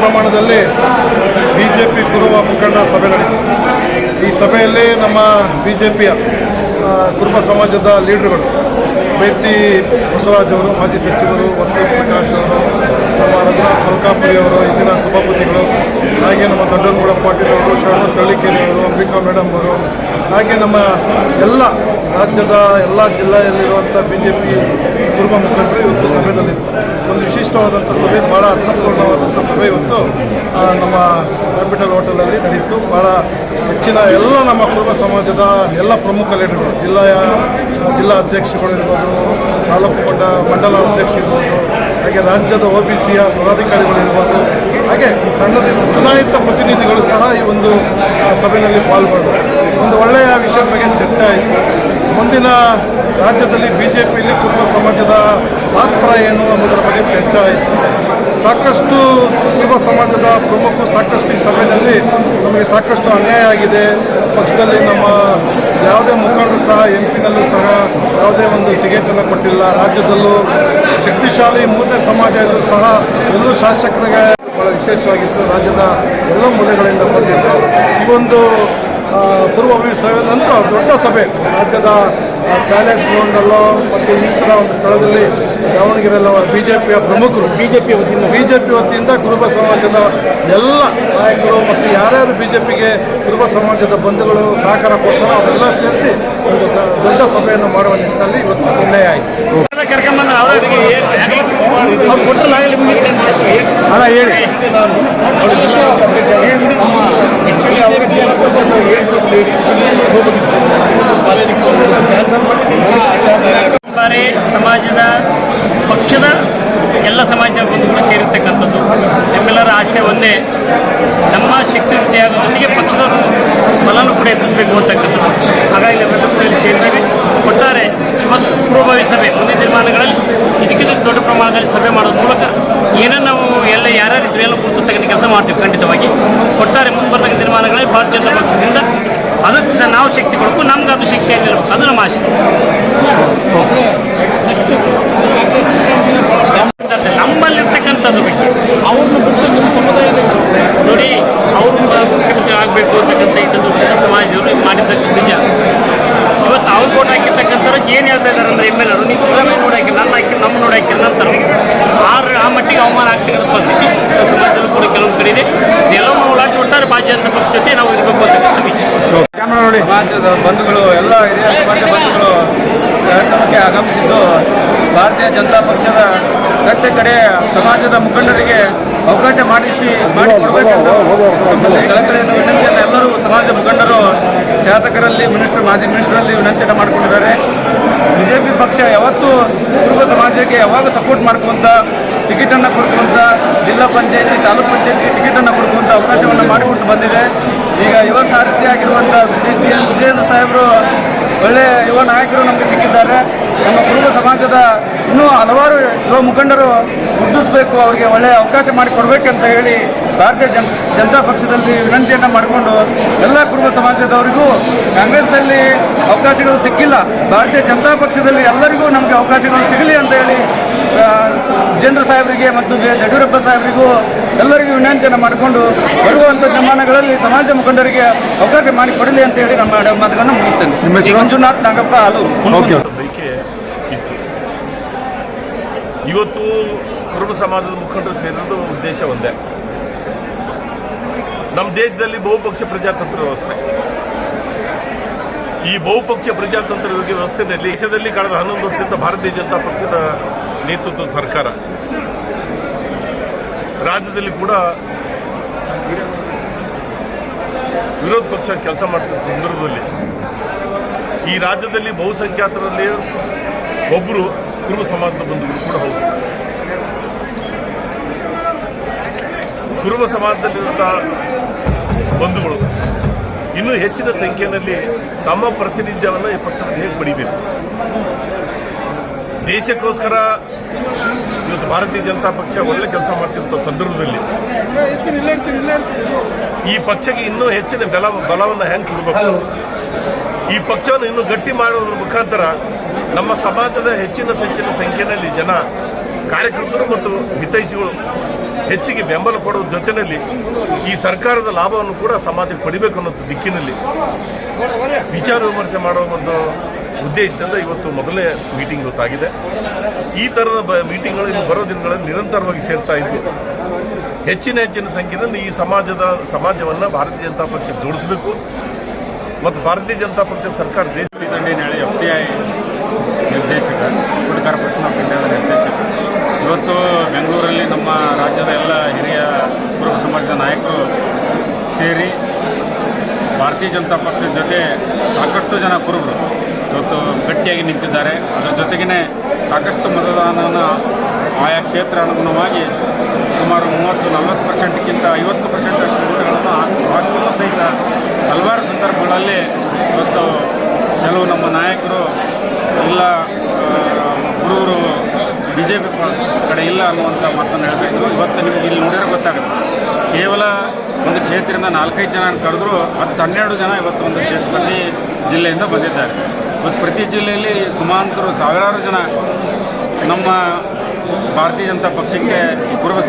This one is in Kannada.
ಪ್ರಮಾಣದಲ್ಲಿ ಬಿ ಜೆ ಪಿ ಕುರುಬ ಮುಖಂಡ ಸಭೆ ನಡೆಯಿತು ಈ ಸಭೆಯಲ್ಲಿ ನಮ್ಮ ಬಿ ಜೆ ಪಿಯ ಕುರುಬ ಸಮಾಜದ ಲೀಡರ್ಗಳು ಅಭ್ಯರ್ಥಿ ಬಸವರಾಜ್ ಅವರು, ಮಾಜಿ ಸಚಿವರು ವಸಂತ ಪ್ರಕಾಶ್ ಅವರು, ನಮ್ಮ ರತ್ನ ಮಲ್ಕಾಪುರಿ ಅವರು, ಇಂದಿನ ಸಭಾಪತಿಗಳು, ಹಾಗೆ ನಮ್ಮ ದೊಡ್ಡನಗೌಡ ಪಾಟೀಲ್ ಅವರು, ಶರಣ ತಳ್ಳಿಕೇರಿ ಅವರು, ಅಂಬಿಕಾ ಮೇಡಮ್ ಅವರು, ಹಾಗೆ ನಮ್ಮ ಎಲ್ಲ ರಾಜ್ಯದ ಎಲ್ಲ ಜಿಲ್ಲೆಯಲ್ಲಿರುವಂಥ ಬಿ ಜೆ ಪಿ ಕುರುಬ ಮುಖಂಡರು ಇವತ್ತು ಒಂದು ವಿಶಿಷ್ಟವಾದಂಥ ಸಭೆ ಭಾಳ ಅರ್ಥಪೂರ್ಣವಾದಂಥ ಸಭೆ ಇವತ್ತು ನಮ್ಮ ಕ್ಯಾಪಿಟಲ್ ಹೋಟೆಲಲ್ಲಿ ನಡೆಯಿತು. ಭಾಳ ಹೆಚ್ಚಿನ ಎಲ್ಲ ನಮ್ಮ ಕುರುಬ ಸಮಾಜದ ಎಲ್ಲ ಪ್ರಮುಖ ಲೀಡರ್ಗಳು ಜಿಲ್ಲೆಯ ಜಿಲ್ಲಾ ಅಧ್ಯಕ್ಷಗಳು ಇರ್ಬೋದು ತಾಲೂಕು ಮಂಡ ಮಂಡಲ ಅಧ್ಯಕ್ಷರಿರ್ಬೋದು, ಹಾಗೆ ರಾಜ್ಯದ ಒ ಬಿ ಸಿಯ ಪದಾಧಿಕಾರಿಗಳು ಇರ್ಬೋದು ಹಾಗೆ ಸಣ್ಣದಿಂದ ಚುನಾಯಿತ ಪ್ರತಿನಿಧಿಗಳು ಸಹ ಈ ಒಂದು ಸಭೆಯಲ್ಲಿ ಪಾಲ್ಗೊಂಡರು. ಒಂದು ಒಳ್ಳೆಯ ವಿಷಯದ ಬಗ್ಗೆ ಚರ್ಚೆ ಆಯಿತು. ಮುಂದಿನ ರಾಜ್ಯದಲ್ಲಿ ಬಿ ಜೆ ಪಿಯಲ್ಲಿ ಕುಟುಂಬ ಸಮಾಜದ ಪಾತ್ರ ಏನು ಅನ್ನೋದರ ಬಗ್ಗೆ ಚರ್ಚೆ ಆಯಿತು. ಸಾಕಷ್ಟು ಕುರುಬ ಸಮಾಜದ ಪ್ರಮುಖ ಸಾಕಷ್ಟು ಈ ಸಭೆಯಲ್ಲಿ ನಮಗೆ ಸಾಕಷ್ಟು ಅನ್ಯಾಯ ಆಗಿದೆ. ಪಕ್ಷದಲ್ಲಿ ನಮ್ಮ ಯಾವುದೇ ಮುಖಂಡರು ಸಹ ಎಂ ಪಿನಲ್ಲೂ ಸಹ ಯಾವುದೇ ಒಂದು ಟಿಕೆಟನ್ನು ಕೊಟ್ಟಿಲ್ಲ. ರಾಜ್ಯದಲ್ಲೂ ಶಕ್ತಿಶಾಲಿ ಮೂರನೇ ಸಮಾಜ ಸಹ ಎಲ್ಲೂ ಶಾಸಕರಿಗೆ ಭಾಳ ವಿಶೇಷವಾಗಿತ್ತು. ರಾಜ್ಯದ ಎಲ್ಲ ಮೂಲೆಗಳಿಂದ ಬಂದಿದ್ದು ಈ ಒಂದು ಪೂರ್ವಭಾವಿ ಸಭೆ ನಂತರ ದೊಡ್ಡ ಸಭೆ. ರಾಜ್ಯದ ಪ್ಯಾಲೇಸ್ ಗ್ರೌಂಡಲ್ಲೋ ಮತ್ತು ಇನ್ನಿತರ ಒಂದು ಸ್ಥಳದಲ್ಲಿ ದಾವಣಗೆರೆಯಲ್ಲ ಬಿ ಜೆ ಪಿಯ ಪ್ರಮುಖರು. ಬಿ ಜೆ ಪಿ ವತಿಯಿಂದ. ಬಿ ಜೆ ಪಿ ವತಿಯಿಂದ ಕುರುಬ ಸಮಾಜದ ಎಲ್ಲ ನಾಯಕರು ಮತ್ತು ಯಾರ್ಯಾರು ಬಿ ಜೆ ಪಿಗೆ ಕುರುಬ ಸಮಾಜದ ಬಂಧುಗಳು ಸಹಕಾರ ಕೊಡ್ತಾರೋ ಅವರೆಲ್ಲ ಸೇರಿಸಿ ಒಂದು ದೊಡ್ಡ ಸಭೆಯನ್ನು ಮಾಡುವ ನಿಟ್ಟಿನಲ್ಲಿ ಇವತ್ತು ನಿರ್ಣಯ ಆಯಿತು. ಅಲ್ಲ ಹೇಳಿ. ಬಾರಿ ಸಮಾಜದ ಪಕ್ಷದ ಎಲ್ಲ ಸಮಾಜದ ಬಂಧುಗಳು ಸೇರಿರ್ತಕ್ಕಂಥದ್ದು. ನಮ್ಮೆಲ್ಲರ ಆಸೆ ಒಂದೇ. ನಮ್ಮ ಶಕ್ತಿ ತ್ಯಾಗದೊಂದಿಗೆ ಪಕ್ಷದ ಬಲನೂ ಕೂಡ ಹೆಚ್ಚಿಸಬೇಕು ಅಂತಕ್ಕಂಥದ್ದು. ಹಾಗಾಗಿ ನಾವೆಲ್ಲ ಕೂಡ ಸೇರಿದ್ದೇವೆ. ಒಟ್ಟಾರೆ ಇವತ್ತು ಪೂರ್ವಭಾವಿ ಸಭೆ, ಮುಂದಿನ ದಿನಮಾನಗಳಲ್ಲಿ ಇದಕ್ಕಿಂತ ದೊಡ್ಡ ಪ್ರಮಾಣದಲ್ಲಿ ಸಭೆ ಮಾಡೋದ್ರ ಮೂಲಕ ಏನನ್ನು ನಾವು ಎಲ್ಲ ಯಾರ್ಯಾರು ಇದ್ರು ಎಲ್ಲ ಗುರುತಿಸ್ತಕ್ಕಂಥ ಕೆಲಸ ಮಾಡ್ತೀವಿ ಖಂಡಿತವಾಗಿ. ಒಟ್ಟಾರೆ ಮುಂದೆ ಬರ್ತಕ್ಕಂಥ ದಿನಮಾನಗಳಲ್ಲಿ ಭಾರತೀಯ ಜನತಾ ಪಕ್ಷದಿಂದ ಅದಕ್ಕೆ ನಾವು ಶಕ್ತಿ ಕೊಡಬೇಕು ನಮ್ಗೆ ಅದು ಶಕ್ತಿ ಆಗಿರ್ಬೇಕು ಅದು ನಮ್ಮ ಆಸೆ ನಮ್ಮಲ್ಲಿರ್ತಕ್ಕಂಥದ್ದು ಬಗ್ಗೆ ಅವ್ರನ್ನ ಬಿಟ್ಟು ನಿಮ್ಮ ಸಮುದಾಯದ ನೋಡಿ ಅವ್ರು ಮುಖ್ಯಮಂತ್ರಿ ಆಗಬೇಕು ಅಂತಕ್ಕಂಥ ಇಂಥದ್ದು ಜನ ಸಮಾಜದವರು ಇದು ಮಾಡಿದ್ದಕ್ಕೆ ನಿಜ ಇವತ್ತು ಅವ್ರು ಓಟ್ ಹಾಕಿರ್ತಕ್ಕಂಥವ್ರು ಏನು ಹೇಳ್ತಾ ಇದ್ದಾರೆ ಅಂದರೆ ಎಂ ಎಲ್ ಅವರು ನೀವು ಸಿದ್ದರಾಮಯ್ಯ ನೋಡಿ ಹಾಕಿ ನನ್ನ ಹಾಕಿ ನಮ್ಮ ನೋಡಿ ಹಾಕಿ ನಂತರ ಆ ಆ ಮಟ್ಟಿಗೆ ಅವಮಾನ ಆಗ್ತಕ್ಕಂಥ ಪರಿಸ್ಥಿತಿ ಸಮಾಜದಲ್ಲೂ ಕೂಡ ಕೆಲವೊಂದು ಕಡೆ ಇದೆ ಎಲ್ಲವೂ ನಾವು ಉಳಾಚಿ ಒಟ್ಟಾರೆ ಭಾರತೀಯ ಜನತಾ ಪಕ್ಷ ಜೊತೆ ನಾವು ಇರಬೇಕು ಅಂತಕ್ಕಂಥ ಇಚ್ಛೆ ಸಮಾಜದ ಬಂಧುಗಳು ಎಲ್ಲ ಹಿರಿಯ ಸಮಾಜ ಬಂಧುಗಳು ಕಾರ್ಯಕ್ರಮಕ್ಕೆ ಆಗಮಿಸಿದ್ದು ಭಾರತೀಯ ಜನತಾ ಪಕ್ಷದ ಕಟ್ಟೆ ಕಡೆ ಸಮಾಜದ ಮುಖಂಡರಿಗೆ ಅವಕಾಶ ಮಾಡಿಸಿ ಮಾಡಿಕೊಡಬೇಕೆಂದು ಕಳಕಳಿಯನ್ನು ವಿನಂತಿಯನ್ನು ಎಲ್ಲರೂ ಸಮಾಜದ ಮುಖಂಡರು ಶಾಸಕರಲ್ಲಿ ಮಿನಿಸ್ಟರ್ ಮಾಜಿ ಮಿನಿಸ್ಟರಲ್ಲಿ ವಿನಂತಿಯನ್ನು ಮಾಡಿಕೊಂಡಿದ್ದಾರೆ. ಬಿಜೆಪಿ ಪಕ್ಷ ಯಾವತ್ತೂ ಕುಟುಂಬ ಸಮಾಜಕ್ಕೆ ಯಾವಾಗ ಸಪೋರ್ಟ್ ಮಾಡ್ಕೊಂತ ಟಿಕೆಟನ್ನು ಕೊಡ್ಕೊಂತ ಜಿಲ್ಲಾ ಪಂಚಾಯತಿ, ತಾಲೂಕು ಪಂಚಾಯತಿಗೆ ಟಿಕೆಟನ್ನು ಕೊಡ್ಕೊಂತ ಅವಕಾಶವನ್ನು ಮಾಡಿಕೊಟ್ಟು ಬಂದಿದೆ. ಈಗ ಯುವ ಸಾರಥಿ ವಿಜಯ್ ಪಿ ಎಸ್ ವಿಜಯೇಂದ್ರ ಸಾಹೇಬರು ಒಳ್ಳೆಯ ಯುವ ನಾಯಕರು ನಮಗೆ ಸಿಕ್ಕಿದ್ದಾರೆ. ನಮ್ಮ ಕುರುಬ ಸಮಾಜದ ಇನ್ನೂ ಹಲವಾರು ಯುವ ಮುಖಂಡರು ಗುರುತಿಸಬೇಕು, ಅವರಿಗೆ ಒಳ್ಳೆಯ ಅವಕಾಶ ಮಾಡಿಕೊಡ್ಬೇಕಂತ ಹೇಳಿ ಭಾರತೀಯ ಜನ, ಜನತಾ ಪಕ್ಷದಲ್ಲಿ ವಿನಂತಿಯನ್ನು ಮಾಡಿಕೊಂಡು ಎಲ್ಲ ಕುರುಬ ಸಮಾಜದವರಿಗೂ ಕಾಂಗ್ರೆಸ್ನಲ್ಲಿ ಅವಕಾಶಗಳು ಸಿಕ್ಕಿಲ್ಲ. ಭಾರತೀಯ ಜನತಾ ಪಕ್ಷದಲ್ಲಿ ಎಲ್ಲರಿಗೂ ನಮಗೆ ಅವಕಾಶಗಳು ಸಿಗಲಿ ಅಂತ ಹೇಳಿ ವಿಜೇಂದ್ರ ಸಾಹೇಬರಿಗೆ ಮತ್ತು ಬಿ ಎಸ್ ಯಡಿಯೂರಪ್ಪ ಸಾಹೇಬರಿಗೂ ಎಲ್ಲರಿಗೂ ವಿನಂತಿಯನ್ನು ಮಾಡಿಕೊಂಡು ಬರುವಂಥ ಜಮಾನಗಳಲ್ಲಿ ಸಮಾಜ ಮುಖಂಡರಿಗೆ ಅವಕಾಶ ಮಾಡಿಕೊಡಲಿ ಅಂತ ಹೇಳಿ ನಮ್ಮ ಮಾತುಗಳನ್ನು ಮುಗಿಸ್ತೇನೆ. ಮಂಜುನಾಥ್ ನಾಗಪ್ಪ ಹಲವು ಇತ್ತು. ಇವತ್ತು ಕುರುಬ ಸಮಾಜದ ಮುಖಂಡರು ಸೇರಿರೋದು ಉದ್ದೇಶ ಒಂದೇ. ನಮ್ಮ ದೇಶದಲ್ಲಿ ಬಹುಪಕ್ಷ ಪ್ರಜಾತಂತ್ರ ವ್ಯವಸ್ಥೆ. ಈ ಬಹುಪಕ್ಷ ಪ್ರಜಾತಂತ್ರ ವ್ಯವಸ್ಥೆಯಲ್ಲಿ ದೇಶದಲ್ಲಿ ಕಳೆದ ಹನ್ನೊಂದು ವರ್ಷದಿಂದ ಭಾರತೀಯ ಜನತಾ ಪಕ್ಷದ ನೇತೃತ್ವದ ಸರ್ಕಾರ. ರಾಜ್ಯದಲ್ಲಿ ಕೂಡ ವಿರೋಧ ಪಕ್ಷ ಕೆಲಸ ಮಾಡ್ತಿದ್ದ ಸಂದರ್ಭದಲ್ಲಿ ಈ ರಾಜ್ಯದಲ್ಲಿ ಬಹುಸಂಖ್ಯಾತರಲ್ಲಿ ಒಬ್ಬರು ಕುರುಬ ಸಮಾಜದ ಬಂಧುಗಳು ಕೂಡ ಹೌದು. ಕುರುಬ ಸಮಾಜದಲ್ಲಿರುವಂಥ ಬಂಧುಗಳು ಇನ್ನೂ ಹೆಚ್ಚಿನ ಸಂಖ್ಯೆಯಲ್ಲಿ ತಮ್ಮ ಪ್ರತಿನಿಧ್ಯವನ್ನು ಈ ಪಕ್ಷದಲ್ಲಿ ಹೇಗೆ ಪಡಿಬೇಕು? ದೇಶಕ್ಕೋಸ್ಕರ ಇವತ್ತು ಭಾರತೀಯ ಜನತಾ ಪಕ್ಷ ಒಳ್ಳೆ ಕೆಲಸ ಮಾಡ್ತಿರುವಂಥ ಸಂದರ್ಭದಲ್ಲಿ ಈ ಪಕ್ಷಕ್ಕೆ ಇನ್ನೂ ಹೆಚ್ಚಿನ ಬೆಲ ಬಲವನ್ನು ಹೆಂಗೆ ಕೊಡಬೇಕು? ಈ ಪಕ್ಷವನ್ನು ಇನ್ನೂ ಗಟ್ಟಿ ಮಾಡೋದ್ರ ಮುಖಾಂತರ ನಮ್ಮ ಸಮಾಜದ ಹೆಚ್ಚಿನ ಹೆಚ್ಚಿನ ಸಂಖ್ಯೆಯಲ್ಲಿ ಜನ ಕಾರ್ಯಕರ್ತರು ಮತ್ತು ಹಿತೈಷಿಗಳು ಹೆಚ್ಚಿಗೆ ಬೆಂಬಲ ಕೊಡುವ ಜೊತೆಯಲ್ಲಿ ಈ ಸರ್ಕಾರದ ಲಾಭವನ್ನು ಕೂಡ ಸಮಾಜಕ್ಕೆ ಪಡಿಬೇಕು ಅನ್ನೋ ದಿಕ್ಕಿನಲ್ಲಿ ವಿಚಾರ ವಿಮರ್ಶೆ ಮಾಡುವ ಒಂದು ಉದ್ದೇಶದಿಂದ ಇವತ್ತು ಮೊದಲೇ ಮೀಟಿಂಗ್ ಗೊತ್ತಾಗಿದೆ. ಈ ಥರದ ಬ ಮೀಟಿಂಗ್ಗಳು ಇನ್ನು ಬರೋ ದಿನಗಳಲ್ಲಿ ನಿರಂತರವಾಗಿ ಸೇರ್ತಾ ಇದ್ದು ಹೆಚ್ಚಿನ ಹೆಚ್ಚಿನ ಸಂಖ್ಯೆಯಲ್ಲಿ ಈ ಸಮಾಜದ, ಸಮಾಜವನ್ನು ಭಾರತೀಯ ಜನತಾ ಪಕ್ಷ ಜೋಡಿಸಬೇಕು. ಮತ್ತು ಭಾರತೀಯ ಜನತಾ ಪಕ್ಷ ಸರ್ಕಾರ ದೇಶ ನಾಳೆ ಎಫ್ ಸಿ ಐ ನಿರ್ದೇಶಕ ಫುಡ್ ಆಫ್ ಇಂಡಿಯಾದ ನಿರ್ದೇಶಕ. ಇವತ್ತು ಬೆಂಗಳೂರಲ್ಲಿ ನಮ್ಮ ರಾಜ್ಯದ ಎಲ್ಲ ಹಿರಿಯ ಕುರುಬ ಸಮಾಜದ ನಾಯಕರು ಸೇರಿ ಭಾರತೀಯ ಜನತಾ ಪಕ್ಷದ ಜೊತೆ ಸಾಕಷ್ಟು ಜನ ಕುರುಬರು. ಗಟ್ಟಿಯಾಗಿ ನಿಂತಿದ್ದಾರೆ. ಅದರ ಜೊತೆಗೇ ಸಾಕಷ್ಟು ಮತದಾನವನ್ನು ಆಯಾ ಕ್ಷೇತ್ರ ಅನುಗುಣವಾಗಿ ಸುಮಾರು ಮೂವತ್ತು, ನಲವತ್ತು ಪರ್ಸೆಂಟ್ಗಿಂತ ಐವತ್ತು ಪರ್ಸೆಂಟ್ ಓಟ್ಗಳನ್ನು ಹಾಕಿ ಹಾಕಿಯೂ ಸಹಿತ ಹಲವಾರು ಸಂದರ್ಭಗಳಲ್ಲಿ ಇವತ್ತು ಕೆಲವು ನಮ್ಮ ನಾಯಕರು ಇಲ್ಲ ಗುರುವರು ಬಿ ಜೆ ಪಿ, ಕಡೆ ಇಲ್ಲ ಅನ್ನುವಂಥ ಮಾತನ್ನು ಹೇಳಬೇಕು ಇವತ್ತು ನಿಮಗೆ ಇಲ್ಲಿ ನೋಡಿದ್ರೆ ಗೊತ್ತಾಗುತ್ತೆ. ಕೇವಲ ಒಂದು ಕ್ಷೇತ್ರದಿಂದ ನಾಲ್ಕೈದು ಜನ ಕರೆದ್ರು, ಹತ್ತು ಹನ್ನೆರಡು ಜನ ಇವತ್ತು ಒಂದು ಕ್ಷೇತ್ರ ಜಿಲ್ಲೆಯಿಂದ ಬಂದಿದ್ದಾರೆ. ಇವತ್ತು ಪ್ರತಿ ಜಿಲ್ಲೆಯಲ್ಲಿ ಸುಮಾರು ಸಾವಿರಾರು ಜನ ನಮ್ಮ ಭಾರತೀಯ ಜನತಾ ಪಕ್ಷಕ್ಕೆ ಕುರುಬ